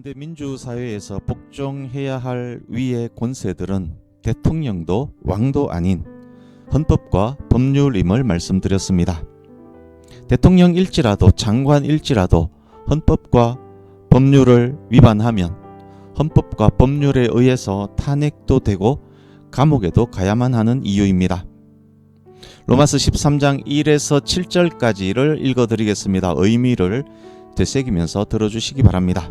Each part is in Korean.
현대 민주사회에서 복종해야 할 위의 권세들은 대통령도 왕도 아닌 헌법과 법률임을 말씀드렸습니다. 대통령일지라도 장관일지라도 헌법과 법률을 위반하면 헌법과 법률에 의해서 탄핵도 되고 감옥에도 가야만 하는 이유입니다. 로마스 13장 1에서 7절까지를 읽어드리겠습니다. 의미를 되새기면서 들어주시기 바랍니다.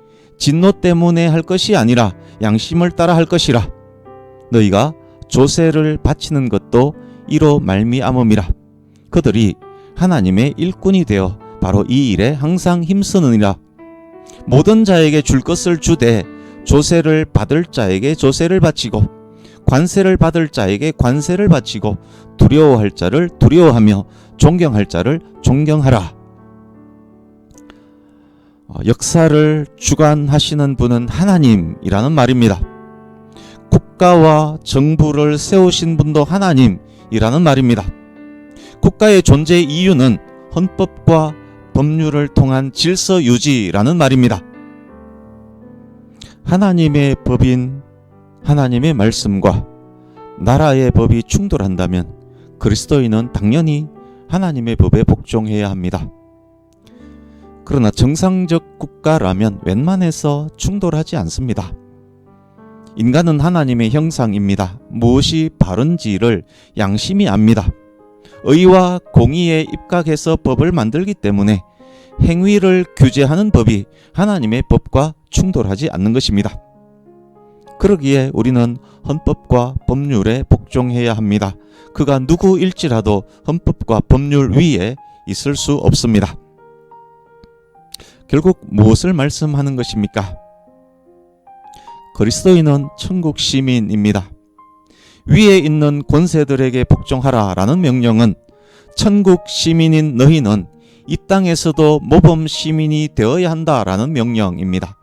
진노 때문에 할 것이 아니라 양심을 따라 할 것이라. 너희가 조세를 바치는 것도 이로 말미암음이라. 그들이 하나님의 일꾼이 되어 바로 이 일에 항상 힘쓰느니라. 모든 자에게 줄 것을 주되 조세를 받을 자에게 조세를 바치고 관세를 받을 자에게 관세를 바치고 두려워할 자를 두려워하며 존경할 자를 존경하라. 어, 역사를 주관하시는 분은 하나님이라는 말입니다. 국가와 정부를 세우신 분도 하나님이라는 말입니다. 국가의 존재 이유는 헌법과 법률을 통한 질서 유지라는 말입니다. 하나님의 법인 하나님의 말씀과 나라의 법이 충돌한다면 그리스도인은 당연히 하나님의 법에 복종해야 합니다. 그러나 정상적 국가라면 웬만해서 충돌하지 않습니다. 인간은 하나님의 형상입니다. 무엇이 바른지를 양심이 압니다. 의와 공의에 입각해서 법을 만들기 때문에 행위를 규제하는 법이 하나님의 법과 충돌하지 않는 것입니다. 그러기에 우리는 헌법과 법률에 복종해야 합니다. 그가 누구일지라도 헌법과 법률 위에 있을 수 없습니다. 결국 무엇을 말씀하는 것입니까? 그리스도인은 천국 시민입니다. 위에 있는 권세들에게 복종하라 라는 명령은 천국 시민인 너희는 이 땅에서도 모범 시민이 되어야 한다 라는 명령입니다.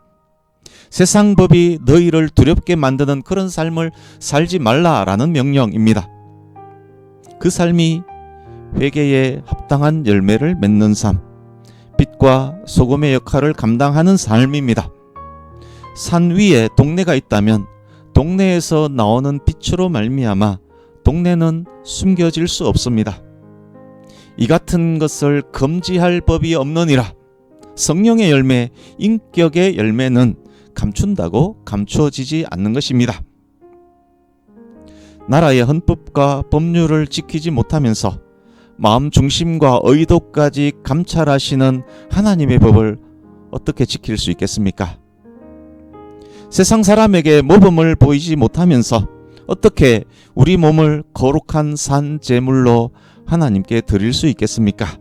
세상 법이 너희를 두렵게 만드는 그런 삶을 살지 말라 라는 명령입니다. 그 삶이 회개에 합당한 열매를 맺는 삶, 빛과 소금의 역할을 감당하는 삶입니다. 산 위에 동네가 있다면 동네에서 나오는 빛으로 말미암아 동네는 숨겨질 수 없습니다. 이 같은 것을 금지할 법이 없느니라. 성령의 열매, 인격의 열매는 감춘다고 감추어지지 않는 것입니다. 나라의 헌법과 법률을 지키지 못하면서 마음 중심과 의도까지 감찰하시는 하나님의 법을 어떻게 지킬 수 있겠습니까? 세상 사람에게 모범을 보이지 못하면서 어떻게 우리 몸을 거룩한 산 제물로 하나님께 드릴 수 있겠습니까?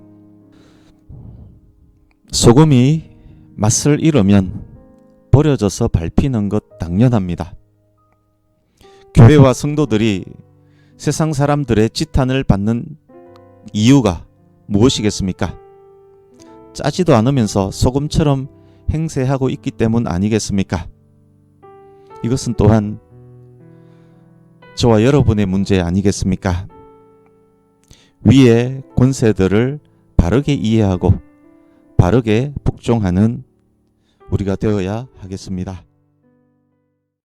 소금이 맛을 잃으면 버려져서 밟히는 것 당연합니다. 교회와 성도들이 세상 사람들의 지탄을 받는 이유가 무엇이겠습니까? 짜지도 않으면서 소금처럼 행세하고 있기 때문 아니겠습니까? 이것은 또한 저와 여러분의 문제 아니겠습니까? 위의 권세들을 바르게 이해하고 바르게 복종하는 우리가 되어야 하겠습니다.